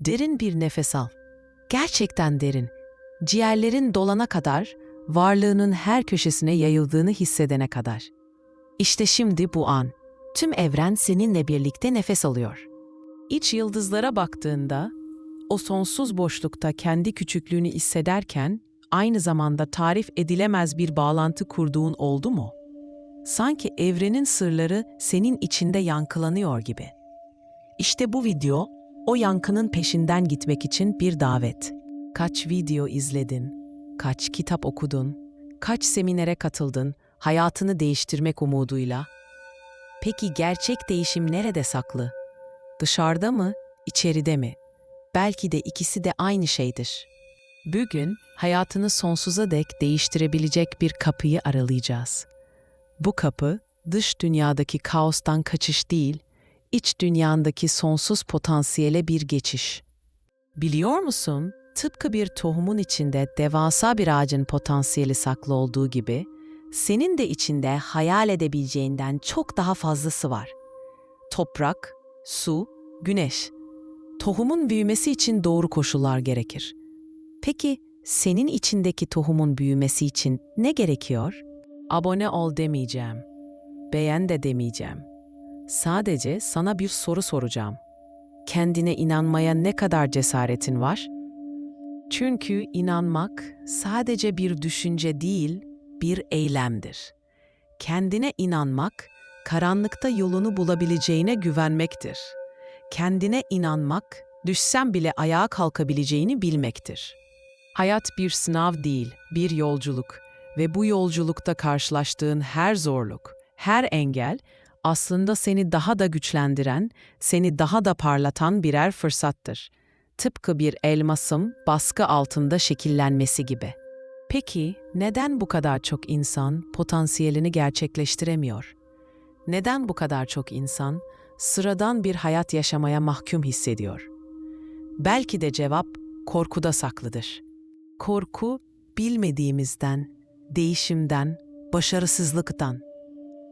Derin bir nefes al. Gerçekten derin. Ciğerlerin dolana kadar, varlığının her köşesine yayıldığını hissedene kadar. İşte şimdi bu an. Tüm evren seninle birlikte nefes alıyor. İç yıldızlara baktığında, o sonsuz boşlukta kendi küçüklüğünü hissederken, aynı zamanda tarif edilemez bir bağlantı kurduğun oldu mu? Sanki evrenin sırları senin içinde yankılanıyor gibi. İşte bu video, o yankının peşinden gitmek için bir davet. Kaç video izledin, kaç kitap okudun, kaç seminere katıldın, hayatını değiştirmek umuduyla. Peki gerçek değişim nerede saklı? Dışarıda mı, içeride mi? Belki de ikisi de aynı şeydir. Bugün hayatını sonsuza dek değiştirebilecek bir kapıyı aralayacağız. Bu kapı dış dünyadaki kaostan kaçış değil, iç dünyandaki sonsuz potansiyele bir geçiş. Biliyor musun? Tıpkı bir tohumun içinde devasa bir ağacın potansiyeli saklı olduğu gibi, senin de içinde hayal edebileceğinden çok daha fazlası var. Toprak, su, güneş. Tohumun büyümesi için doğru koşullar gerekir. Peki senin içindeki tohumun büyümesi için ne gerekiyor? Abone ol demeyeceğim. Beğen de demeyeceğim. Sadece sana bir soru soracağım. Kendine inanmaya ne kadar cesaretin var? Çünkü inanmak sadece bir düşünce değil, bir eylemdir. Kendine inanmak, karanlıkta yolunu bulabileceğine güvenmektir. Kendine inanmak, düşsen bile ayağa kalkabileceğini bilmektir. Hayat bir sınav değil, bir yolculuk ve bu yolculukta karşılaştığın her zorluk, her engel aslında seni daha da güçlendiren, seni daha da parlatan birer fırsattır. Tıpkı bir elmasın baskı altında şekillenmesi gibi. Peki neden bu kadar çok insan potansiyelini gerçekleştiremiyor? Neden bu kadar çok insan sıradan bir hayat yaşamaya mahkum hissediyor? Belki de cevap korkuda saklıdır. Korku bilmediğimizden, değişimden, başarısızlıktan.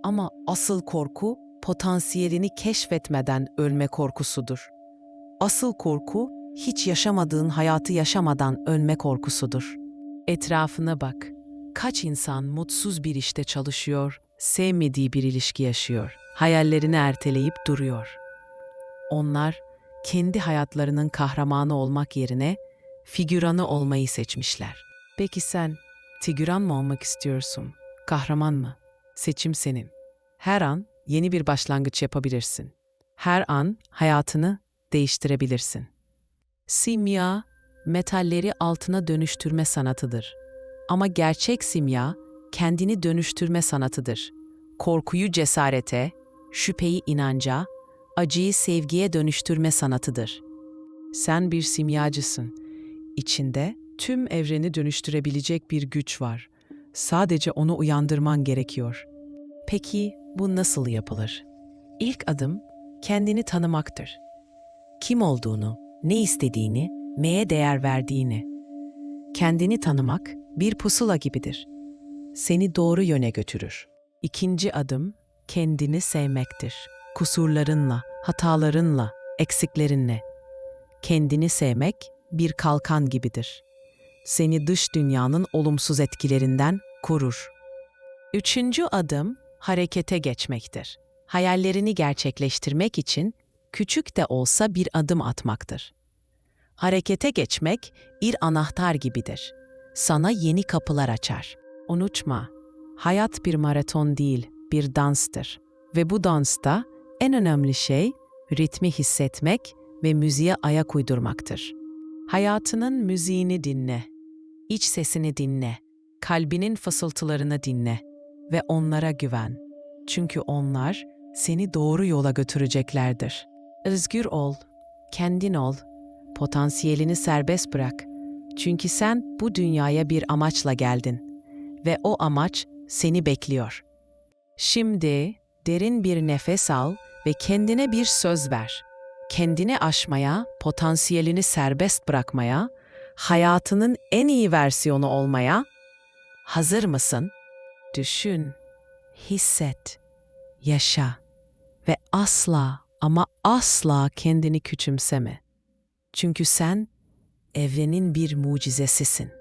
Ama asıl korku potansiyelini keşfetmeden ölme korkusudur. Asıl korku hiç yaşamadığın hayatı yaşamadan ölme korkusudur. Etrafına bak. Kaç insan mutsuz bir işte çalışıyor, sevmediği bir ilişki yaşıyor, hayallerini erteleyip duruyor. Onlar kendi hayatlarının kahramanı olmak yerine figüranı olmayı seçmişler. Peki sen figüran mı olmak istiyorsun? Kahraman mı? Seçim senin. Her an yeni bir başlangıç yapabilirsin. Her an hayatını değiştirebilirsin. Simya, metalleri altına dönüştürme sanatıdır. Ama gerçek simya, kendini dönüştürme sanatıdır. Korkuyu cesarete, şüpheyi inanca, acıyı sevgiye dönüştürme sanatıdır. Sen bir simyacısın. İçinde tüm evreni dönüştürebilecek bir güç var. Sadece onu uyandırman gerekiyor. Peki bu nasıl yapılır? İlk adım kendini tanımaktır. Kim olduğunu, ne istediğini, neye değer verdiğini. Kendini tanımak bir pusula gibidir. Seni doğru yöne götürür. İkinci adım kendini sevmektir. Kusurlarınla, hatalarınla, eksiklerinle. Kendini sevmek bir kalkan gibidir. Seni dış dünyanın olumsuz etkilerinden korur. Üçüncü adım harekete geçmektir. Hayallerini gerçekleştirmek için küçük de olsa bir adım atmaktır. Harekete geçmek bir anahtar gibidir. Sana yeni kapılar açar. Unutma, hayat bir maraton değil, bir danstır. Ve bu dansta en önemli şey ritmi hissetmek ve müziğe ayak uydurmaktır. Hayatının müziğini dinle, iç sesini dinle, kalbinin fısıltılarını dinle ve onlara güven. Çünkü onlar seni doğru yola götüreceklerdir. Özgür ol, kendin ol, potansiyelini serbest bırak. Çünkü sen bu dünyaya bir amaçla geldin ve o amaç seni bekliyor. Şimdi derin bir nefes al ve kendine bir söz ver. Kendini aşmaya, potansiyelini serbest bırakmaya, hayatının en iyi versiyonu olmaya hazır mısın? Düşün, hisset, yaşa ve asla ama asla kendini küçümseme. Çünkü sen evrenin bir mucizesisin.